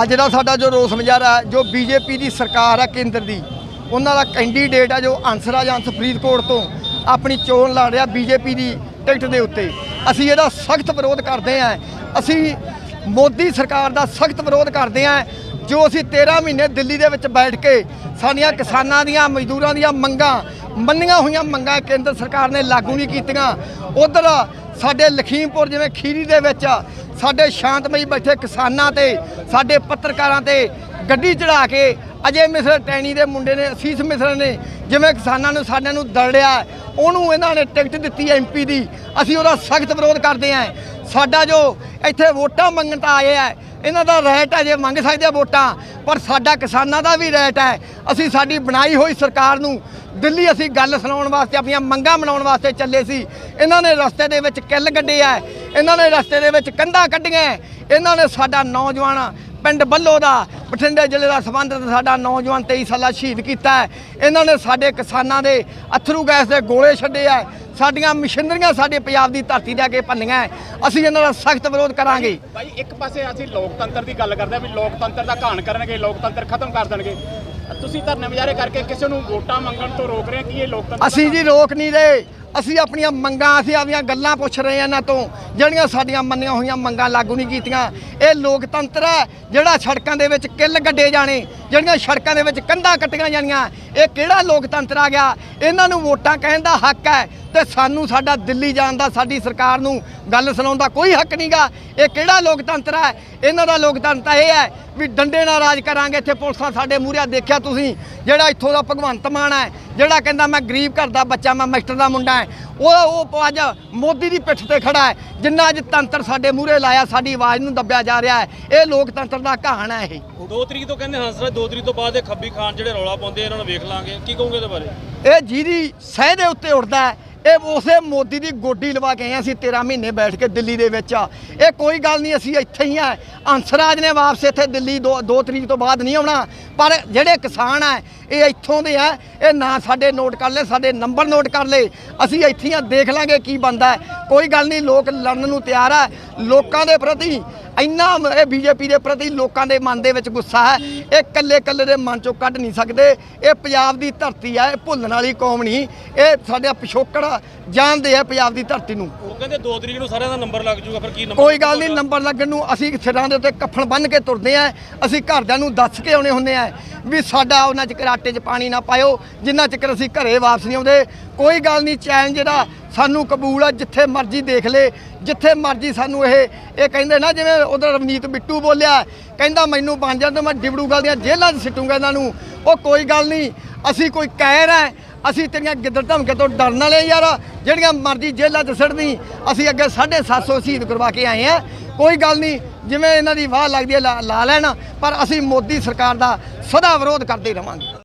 ਅੱਜ ਦਾ ਸਾਡਾ ਜੋ ਰੋਸ ਮੁਜ਼ਾਹਰਾ ਹੈ, ਜੋ ਬੀਜੇਪੀ ਦੀ ਸਰਕਾਰ ਹੈ ਕੇਂਦਰ ਦੀ, ਉਹਨਾਂ ਦਾ ਕੈਂਡੀਡੇਟ ਹੈ ਜੋ ਅੰਸਰਾ ਅੰਸ ਫਰੀਦਕੋਟ ਤੋਂ, ਆਪਣੀ ਚੋਣ ਲੜ ਰਿਹਾ ਬੀਜੇਪੀ ਦੀ ਟਿਕਟ ਦੇ ਉੱਤੇ। ਅਸੀਂ ਇਹਦਾ ਸਖਤ ਵਿਰੋਧ ਕਰਦੇ ਹਾਂ। ਅਸੀਂ ਮੋਦੀ ਸਰਕਾਰ ਦਾ ਸਖਤ ਵਿਰੋਧ ਕਰਦੇ ਹਾਂ, ਜੋ ਅਸੀਂ 13 ਮਹੀਨੇ ਦਿੱਲੀ ਦੇ ਵਿੱਚ ਬੈਠ ਕੇ ਸਾਡੀਆਂ ਕਿਸਾਨਾਂ ਦੀਆਂ, ਮਜ਼ਦੂਰਾਂ ਦੀਆਂ ਮੰਗਾਂ, ਮੰਨੀਆਂ ਹੋਈਆਂ ਮੰਗਾਂ ਕੇਂਦਰ ਸਰਕਾਰ ਨੇ ਲਾਗੂ ਨਹੀਂ ਕੀਤੀਆਂ। ਉਧਰ ਸਾਡੇ ਲਖੀਮਪੁਰ ਜਿਵੇਂ ਖੀਰੀ ਦੇ ਵਿੱਚ ਸਾਡੇ ਸ਼ਾਂਤਮਈ ਬੈਠੇ ਕਿਸਾਨਾਂ ਤੇ, ਸਾਡੇ ਪੱਤਰਕਾਰਾਂ ਤੇ ਗੱਡੀ ਚੜਾ ਕੇ ਅਜੇ ਮਿਸਰ ਟੈਣੀ ਦੇ ਮੁੰਡੇ ਨੇ, ਅਸੀਸ ਮਿਸਰ ਨੇ, ਜਿਵੇਂ ਕਿਸਾਨਾਂ ਨੂੰ ਸਾਡਿਆਂ ਨੂੰ ਦਰੜਿਆ ਉਹਨੂੰ ਇਹਨਾਂ ਨੇ ਟਿਕਟ ਦਿੱਤੀ ਐਮਪੀ ਦੀ। ਅਸੀਂ ਉਹਦਾ ਸਖਤ ਵਿਰੋਧ ਕਰਦੇ ਹਾਂ। ਸਾਡਾ ਜੋ ਇੱਥੇ ਵੋਟਾਂ ਮੰਗਣ ਤਾਂ ਆਏ ਆ ਇਹਨਾਂ ਦਾ ਰਾਈਟ ਹੈ, ਜੇ ਮੰਗ ਸਕਦੇ ਆ ਵੋਟਾਂ, ਪਰ ਸਾਡਾ ਕਿਸਾਨਾਂ ਦਾ ਵੀ ਰਾਈਟ ਹੈ। ਅਸੀਂ ਸਾਡੀ ਬਣਾਈ ਹੋਈ ਸਰਕਾਰ ਨੂੰ ਦਿੱਲੀ ਅਸੀਂ ਗੱਲ ਸੁਣਾਉਣ ਵਾਸਤੇ, ਆਪਣੀਆਂ ਮੰਗਾਂ ਮਨਾਉਣ ਵਾਸਤੇ ਚੱਲੇ ਸੀ। ਇਹਨਾਂ ਨੇ ਰਸਤੇ ਦੇ ਵਿੱਚ ਕਿੱਲ ਗੱਡੇ ਆ ਇਹਨਾਂ ਨੇ ਰਸਤੇ ਦੇ ਵਿੱਚ ਕੰਧਾਂ ਕੱਢੀਆਂ। ਇਹਨਾਂ ਨੇ ਸਾਡਾ ਨੌਜਵਾਨ ਪਿੰਡ ਬੱਲੋ ਦਾ, ਬਠਿੰਡੇ ਜ਼ਿਲ੍ਹੇ ਦਾ ਸੰਬੰਧਿਤ ਸਾਡਾ ਨੌਜਵਾਨ 23 ਸਾਲਾ ਸ਼ਹੀਦ ਕੀਤਾ ਹੈ। ਇਹਨਾਂ ਨੇ ਸਾਡੇ ਕਿਸਾਨਾਂ ਦੇ ਅਥਰੂ ਗੈਸ ਦੇ ਗੋਲੇ ਛੱਡੇ ਆ ਸਾਡੀਆਂ ਮਸ਼ੀਨਰੀਆਂ ਸਾਡੇ ਪੰਜਾਬ ਦੀ ਧਰਤੀ ਦੇ ਅੱਗੇ ਭੰਨੀਆਂ ਅਸੀਂ ਇਹਨਾਂ ਦਾ ਸਖਤ ਵਿਰੋਧ ਕਰਾਂਗੇ। ਭਾਈ, ਇੱਕ ਪਾਸੇ ਅਸੀਂ ਲੋਕਤੰਤਰ ਦੀ ਗੱਲ ਕਰਦੇ ਆ ਵੀ ਲੋਕਤੰਤਰ ਦਾ ਘਾਣ ਕਰਨਗੇ, ਲੋਕਤੰਤਰ ਖਤਮ ਕਰ ਦੇਣਗੇ। ਤੁਸੀਂ ਧਰਨੇ ਮੁਜ਼ਾਹਰੇ ਕਰਕੇ ਕਿਸੇ ਨੂੰ ਵੋਟਾਂ ਮੰਗਣ ਤੋਂ ਰੋਕ ਰਹੇ ਕੀ ਇਹ ਲੋਕਤੰਤਰ ਅਸੀਂ ਜੀ ਰੋਕ ਨਹੀਂ ਰਹੇ। ਅਸੀਂ ਆਪਣੀਆਂ ਮੰਗਾਂ ਅਸੀਂ ਆਪਣੀਆਂ ਗੱਲਾਂ ਪੁੱਛ ਰਹੇ ਹਾਂ ਇਹਨਾਂ ਤੋਂ। ਜਿਹੜੀਆਂ ਸਾਡੀਆਂ ਮੰਨੀਆਂ ਹੋਈਆਂ ਮੰਗਾਂ ਲਾਗੂ ਨਹੀਂ ਕੀਤੀਆਂ। ਇਹ ਲੋਕਤੰਤਰ ਹੈ ਜਿਹੜਾ ਸੜਕਾਂ ਦੇ ਵਿੱਚ ਕਿੱਲ ਗੱਡੇ ਜਾਣੇ ਜਿਹੜੀਆਂ ਸੜਕਾਂ ਦੇ ਵਿੱਚ ਕੰਧਾਂ ਕੱਟੀਆਂ ਜਾਣੀਆਂ। ਇਹ ਕਿਹੜਾ ਲੋਕਤੰਤਰ ਆ ਗਿਆ? ਇਹਨਾਂ ਨੂੰ ਵੋਟਾਂ ਕਹਿਣ ਦਾ ਹੱਕ ਹੈ। ਤੇ ਸਾਨੂੰ ਸਾਡਾ ਦਿੱਲੀ ਜਾਣ ਦਾ ਸਾਡੀ ਸਰਕਾਰ ਨੂੰ ਗੱਲ ਸੁਣਾਉਣ ਦਾ ਕੋਈ ਹੱਕ ਨਹੀਂਗਾ ਇਹ ਕਿਹੜਾ ਲੋਕਤੰਤਰ ਹੈ? ਇਹਨਾਂ ਦਾ ਲੋਕਤੰਤਰ ਇਹ ਹੈ ਵੀ ਡੰਡੇ ਨਾਲ ਰਾਜ ਕਰਾਂਗੇ। ਇੱਥੇ ਪੁਲਿਸਾਂ ਸਾਡੇ ਮੂਹਰੇ ਦੇਖਿਆ ਤੁਸੀਂ ਜਿਹੜਾ ਇੱਥੋਂ ਦਾ ਭਗਵੰਤ ਮਾਨ ਹੈ ਜਿਹੜਾ ਕਹਿੰਦਾ ਮੈਂ ਗਰੀਬ ਘਰ ਦਾ ਬੱਚਾ ਮੈਂ ਮਾਸਟਰ ਦਾ ਮੁੰਡਾ ਹੈ ਉਹ ਉਹ ਅੱਜ ਮੋਦੀ ਦੀ ਪਿੱਠ ਤੇ ਖੜਾ ਹੈ ਜਿੰਨਾ ਅੱਜ ਤੰਤਰ ਸਾਡੇ ਮੂਹਰੇ ਲਾਇਆ ਸਾਡੀ ਆਵਾਜ਼ ਨੂੰ ਦੱਬਿਆ ਜਾ ਰਿਹਾ ਹੈ ਇਹ ਲੋਕਤੰਤਰ ਦਾ ਕਹਾਣ ਹੈ ਇਹ। ਦੋ ਤਰੀਕ ਤੋਂ ਕਹਿੰਦੇ ਹੰਸਰਾਜ ਦੋ ਤਰੀਕ ਤੋਂ ਬਾਅਦ ਇਹ ਖੱਬੀ ਖਾਨ ਜਿਹੜੇ ਰੌਲਾ ਪਾਉਂਦੇ ਇਹਨਾਂ ਨੂੰ ਵੇਖ ਲਾਂਗੇ। ਕੀ ਕਹੋਗੇ ਇਹਦੇ ਬਾਰੇ? ਇਹ ਜਿਹਦੀ ਸਹਿ ਦੇ ਉੱਤੇ ਉੱਡਦਾ ਹੈ, ਇਹ ਉਸੇ ਮੋਦੀ ਦੀ ਗੋਡੀ ਲਵਾ ਕੇ ਆਏ ਹਾਂ ਅਸੀਂ 13 ਮਹੀਨੇ ਬੈਠ ਕੇ ਦਿੱਲੀ ਦੇ ਵਿੱਚ। ਆ ਇਹ ਕੋਈ ਗੱਲ ਨਹੀਂ, ਅਸੀਂ ਇੱਥੇ ਹੀ ਆ ਅੰਸਰਾਜ ਨੇ ਵਾਪਸ ਇੱਥੇ ਦਿੱਲੀ 2 ਤਰੀਕ ਤੋਂ ਬਾਅਦ ਨਹੀਂ ਆਉਣਾ। ਪਰ ਜਿਹੜੇ ਕਿਸਾਨ ਆ, ਇਹ ਇੱਥੋਂ ਦੇ ਆ, ਇਹ ਨਾ ਸਾਡੇ ਨੋਟ ਕਰ ਲੈ, ਸਾਡੇ ਨੰਬਰ ਨੋਟ ਕਰ ਲੈ। ਅਸੀਂ ਇੱਥੇ ਆ ਦੇਖ ਲਾਂਗੇ ਕੀ ਬੰਦਾ ਕੋਈ ਗੱਲ ਨਹੀਂ, ਲੋਕ ਲੜਨ ਨੂੰ ਤਿਆਰ ਆ। ਲੋਕਾਂ ਦੇ ਪ੍ਰਤੀ ਇੰਨਾ ਇਹ ਬੀਜੇਪੀ ਦੇ ਪ੍ਰਤੀ ਲੋਕਾਂ ਦੇ ਮਨ ਦੇ ਵਿੱਚ ਗੁੱਸਾ ਹੈ। ਇਹ ਕੱਲੇ ਕੱਲੇ ਦੇ ਮਨ ਚੋਂ ਕੱਢ ਨਹੀਂ ਸਕਦੇ। ਇਹ ਪੰਜਾਬ ਦੀ ਧਰਤੀ ਹੈ ਇਹ ਭੁੱਲਣ ਵਾਲੀ ਕੌਮ ਨਹੀਂ। ਇਹ ਸਾਡੇ ਪਿਛੋਕੜ ਜਾਣਦੇ ਆ ਪੰਜਾਬ ਦੀ ਧਰਤੀ ਨੂੰ। ਉਹ ਕਹਿੰਦੇ ਦੋ ਤਰੀਕ ਨੂੰ ਸਾਰਿਆਂ ਦਾ ਨੰਬਰ ਲੱਗ ਜਾਊਗਾ ਫਿਰ ਕੀ ਨੰਬਰ ਕੋਈ ਗੱਲ ਨਹੀਂ ਨੰਬਰ ਲੱਗਣ ਨੂੰ ਅਸੀਂ ਸਿਰਾਂ ਦੇ ਉੱਤੇ ਕੱਫਣ ਬੰਨ੍ਹ ਕੇ ਤੁਰਦੇ ਆ। ਅਸੀਂ ਘਰਦਿਆਂ ਨੂੰ ਦੱਸ ਕੇ ਆਉਣੇ ਹੁੰਦੇ ਆ ਵੀ ਸਾਡਾ ਉਹਨਾਂ ਚਿਰ ਆਟੇ 'ਚ ਪਾਣੀ ਨਾ ਪਾਇਓ ਜਿੰਨਾ ਚਿਰ ਅਸੀਂ ਘਰੇ ਵਾਪਸ ਨਹੀਂ ਆਉਂਦੇ। ਕੋਈ ਗੱਲ ਨਹੀਂ ਚੈਨ ਜਿਹੜਾ ਸਾਨੂੰ ਕਬੂਲ ਆ, ਜਿੱਥੇ ਮਰਜ਼ੀ ਦੇਖ ਲੇ, ਜਿੱਥੇ ਮਰਜ਼ੀ ਸਾਨੂੰ ਇਹ ਇਹ ਕਹਿੰਦੇ ਨਾ ਜਿਵੇਂ ਉਧਰ ਰਵਨੀਤ ਬਿੱਟੂ ਬੋਲਿਆ, ਕਹਿੰਦਾ ਮੈਨੂੰ ਬਣ ਜਾਂਦਾ ਮੈਂ ਡਿਬੜੂਗਲ ਦੀਆਂ ਜੇਲ੍ਹਾਂ 'ਚ ਸਿੱਟੂਗਾ ਇਹਨਾਂ ਨੂੰ। ਉਹ ਕੋਈ ਗੱਲ ਨਹੀਂ, ਅਸੀਂ ਕੋਈ ਕਹਿਰ ਹੈ ਅਸੀਂ ਤੇਰੀਆਂ ਗਿੱਦੜ ਧਮਕੇ ਤੋਂ ਡਰਨ ਵਾਲੇ ਯਾਰ, ਜਿਹੜੀਆਂ ਮਰਜ਼ੀ ਜੇਲ੍ਹਾਂ 'ਚ ਸਿੱਟਦੀ, ਅਸੀਂ ਅੱਗੇ 750 ਸ਼ਹੀਦ ਕਰਵਾ ਕੇ ਆਏ ਆ। ਕੋਈ ਗੱਲ ਨਹੀਂ, ਜਿਵੇਂ ਇਹਨਾਂ ਦੀ ਵਾਹ ਲੱਗਦੀ ਹੈ, ਲਾ ਲਾ ਲੈਣ, ਪਰ ਅਸੀਂ ਮੋਦੀ ਸਰਕਾਰ ਦਾ ਸਦਾ ਵਿਰੋਧ ਕਰਦੇ ਰਵਾਂਗੇ।